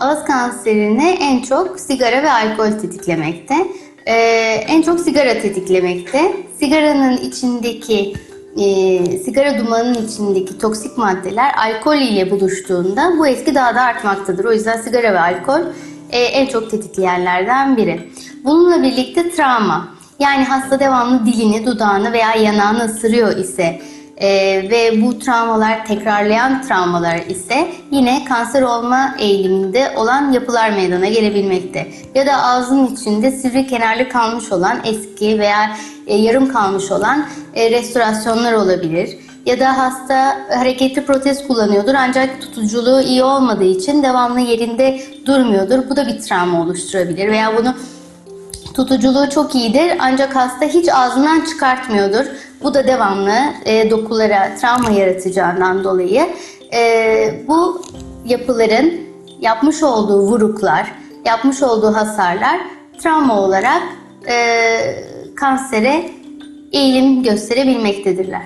Ağız kanserini en çok sigara ve alkol tetiklemekte. Ee, en çok sigara tetiklemekte. Sigaranın içindeki e, sigara dumanının içindeki toksik maddeler alkol ile buluştuğunda bu etki daha da artmaktadır. O yüzden sigara ve alkol e, en çok tetikleyenlerden biri. Bununla birlikte travma. Yani hasta devamlı dilini, dudağını veya yanağını ısırıyor ise e, ve bu travmalar tekrarlayan travmalar ise yine kanser olma eğiliminde olan yapılar meydana gelebilmekte. Ya da ağzın içinde sivri kenarlı kalmış olan eski veya e, yarım kalmış olan e, restorasyonlar olabilir. Ya da hasta hareketli protez kullanıyordur ancak tutuculuğu iyi olmadığı için devamlı yerinde durmuyordur. Bu da bir travma oluşturabilir veya bunu Tutuculuğu çok iyidir ancak hasta hiç ağzından çıkartmıyordur. Bu da devamlı e, dokulara travma yaratacağından dolayı e, bu yapıların yapmış olduğu vuruklar, yapmış olduğu hasarlar travma olarak e, kansere eğilim gösterebilmektedirler.